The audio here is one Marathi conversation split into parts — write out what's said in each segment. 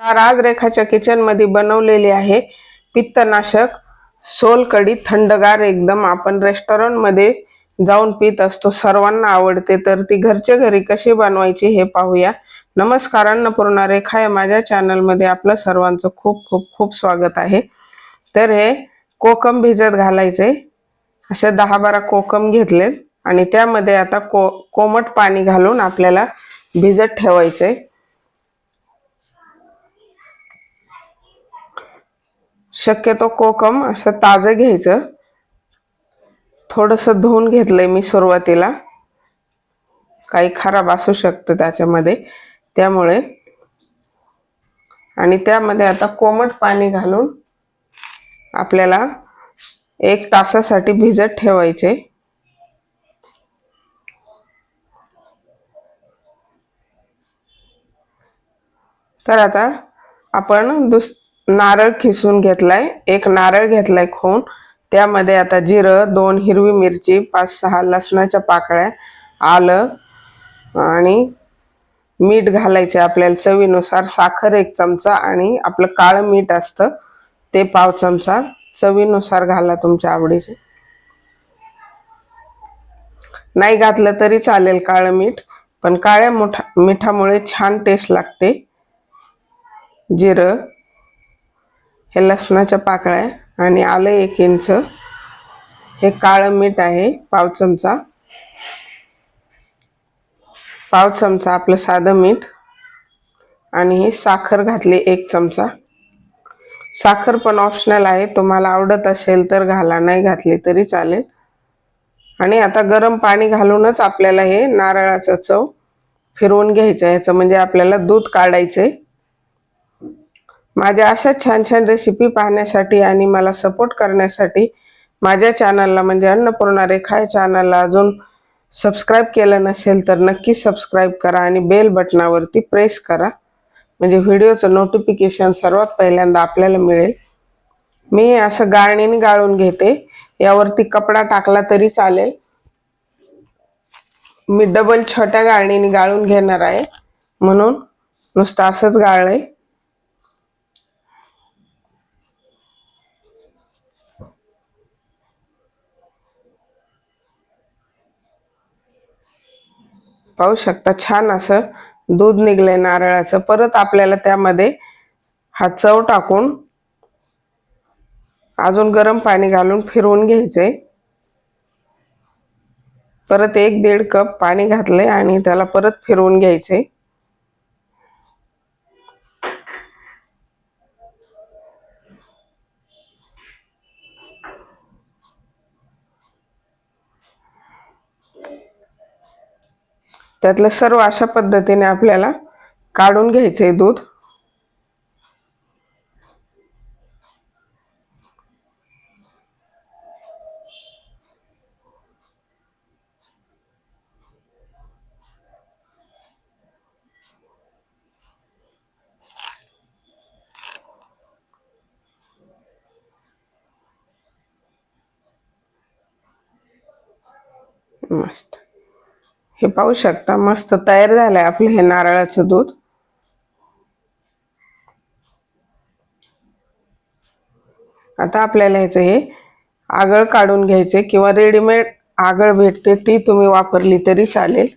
कार आज रेखाच्या किचनमध्ये बनवलेली आहे. पित्तनाशक सोलकडी थंडगार एकदम. आपण रेस्टॉरंटमध्ये जाऊन पित असतो. सर्वांना आवडते. तर ती घरच्या घरी कशी बनवायची हे पाहूया. नमस्कार अन्नपूर्णा रेखा या माझ्या चॅनलमध्ये आपलं सर्वांचं खूप खूप खूप स्वागत आहे. तर हे कोकम भिजत घालायचे. असे दहा बारा कोकम घेतले. आणि त्यामध्ये आता को कोमट पाणी घालून आपल्याला भिजत ठेवायचे. शक्यतो कोकम असं ताजं घ्यायचं. थोडंसं धुवून घेतलंय मी सुरुवातीला. काही खराब असू शकतं त्याच्यामध्ये. त्यामुळे. आणि त्यामध्ये आता कोमट पाणी घालून आपल्याला एक तासासाठी भिजत ठेवायचे. तर आता आपण दुस नारळ खिसून घेतलाय. एक नारळ घेतलाय खून त्यामध्ये आता जिरं दोन हिरवी मिरची पाच सहा लसणाच्या पाकळ्या आलं आणि मीठ घालायचे आपल्याला चवीनुसार. साखर एक चमचा आणि आपलं काळं मीठ असतं ते पाव चमचा. चवीनुसार घाला तुमच्या आवडीचे. नाही घातलं तरी चालेल काळं मीठ पण काळ्या मोठा मिठामुळे छान टेस्ट लागते. जिरं हे लसणाच्या पाकळ्या आणि आलं एक इंच. हे काळं मीठ आहे पाव चमचा. पाव चमचा आपलं साधं मीठ. आणि ही साखर घातली एक चमचा. साखर पण ऑप्शनल आहे तुम्हाला आवडत असेल तर घाला नाही घातली तरी चालेल. आणि आता गरम पाणी घालूनच आपल्याला हे नारळाचं चव फिरवून घ्यायचं याचं म्हणजे आपल्याला दूध काढायचं आहे माझ्या अशा छान छान रेसिपी पाहण्यासाठी आणि मला सपोर्ट करण्यासाठी माझ्या चॅनलला म्हणजे अन्नपूर्णा रेखा या चॅनलला अजून सबस्क्राईब केलं नसेल तर नक्की सबस्क्राईब करा आणि बेल बटनावरती प्रेस करा. म्हणजे व्हिडिओचं नोटिफिकेशन सर्वात पहिल्यांदा आपल्याला मिळेल. मी असं गाळणीने गाळून घेते. यावरती कपडा टाकला तरी चालेल. मी डबल छोट्या गाळणीने गाळून घेणार आहे. म्हणून नुसतं असंच गाळलंय. पाहू शकता. छान असं दूध निघलंय नारळाचं. परत आपल्याला त्यामध्ये हा चव टाकून अजून गरम पाणी घालून फिरवून घ्यायचे परत एक दीड कप पाणी घातले आणि त्याला परत फिरवून घ्यायचे त्यातलं सर्व अशा पद्धतीने आपल्याला काढून घ्यायचे दूध. मस्त. हे पाहू शकता मस्त तयार झालंय आपलं हे नारळाचं दूध. आता आपल्याला ह्याचं हे आगळ काढून घ्यायचे किंवा रेडीमेड आगळ भेटते ती तुम्ही वापरली तरी चालेल.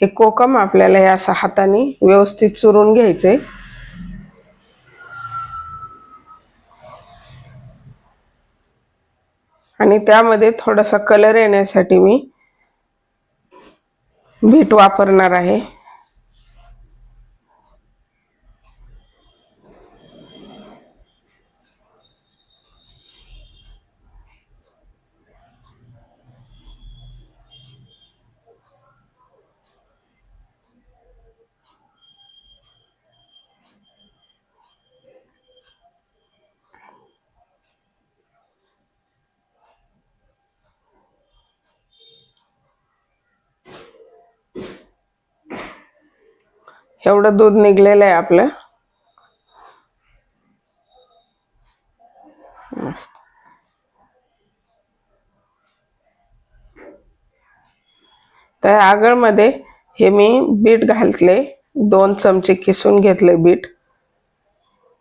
हे कोकम आपल्याला हे असं हाताने व्यवस्थित चुरून घ्यायचे आणि त्यामध्ये थोडासा कलर येण्यासाठी मी बीट वापरणार आहे. एवढं दूध निघलेलं आहे आपलं. मस्त. तर आगळमध्ये हे मी बीट घातले. दोन चमचे किसून घेतले बीट.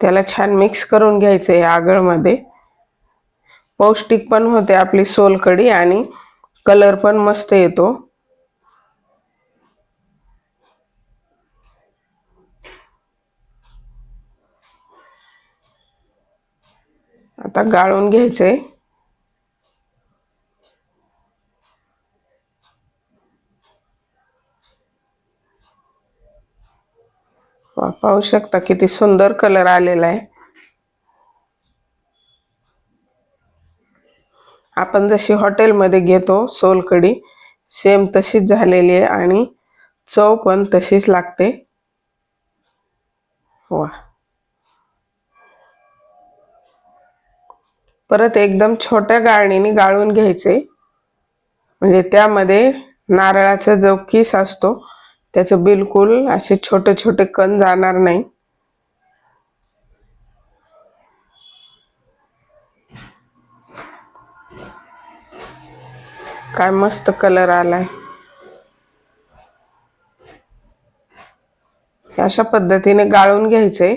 त्याला छान मिक्स करून घ्यायचं आहे आगळमध्ये. पौष्टिक पण होते आपली सोलकडी आणि कलर पण मस्त येतो. आता गाळून घ्यायचंय. वा, पाहू शकता किती सुंदर कलर आलेला आहे. आपण जशी हॉटेलमध्ये घेतो सोलकडी सेम तशीच झालेली आहे आणि चव पण तशीच लागते. वा. परत एकदम छोट्या गाळणीने गाळून घ्यायचे. म्हणजे त्यामध्ये नारळाचा जो किस असतो त्याचं बिलकुल असे छोटे छोटे कण जाणार नाही. काय मस्त कलर आलाय. अशा पद्धतीने गाळून घ्यायचंय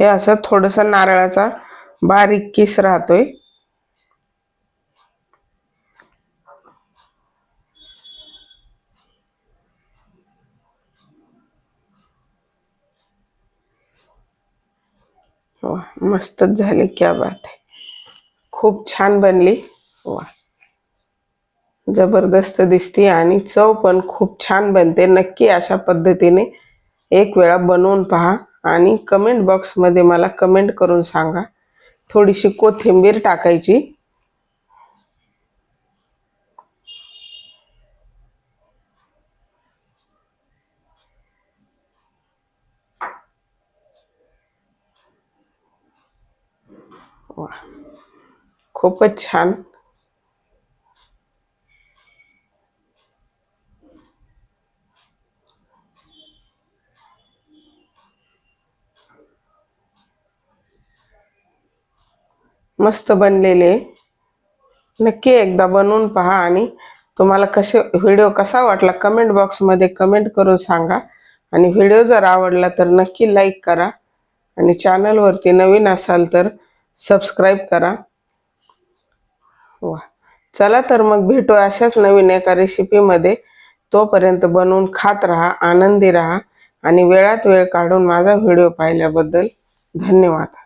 हे असं थोडस नारळाचा बारीक किस राहतोय. वा मस्तच झाली क्या बात आहे. खूप छान बनली. वा. जबरदस्त दिसते आणि चव पण खूप छान बनते. नक्की अशा पद्धतीने एक वेळा बनवून पहा. आणि कमेंट बॉक्समध्ये मला कमेंट करून सांगा. थोडीशी कोथिंबीर टाकायची. वा. खूपच छान. मस्त बनलेले नक्की एकदा बनवून पहा आणि तुम्हाला कसे व्हिडिओ कसा वाटला कमेंट बॉक्समध्ये कमेंट करून सांगा. आणि व्हिडिओ जर आवडला तर नक्की लाईक करा. आणि चॅनलवरती नवीन असाल तर सबस्क्राईब करा. वा. चला तर मग भेटू अशाच नवीन एका रेसिपीमध्ये. तोपर्यंत बनवून खात राहा आनंदी राहा आणि वेळात वेळ काढून माझा व्हिडिओ पाहिल्याबद्दल धन्यवाद.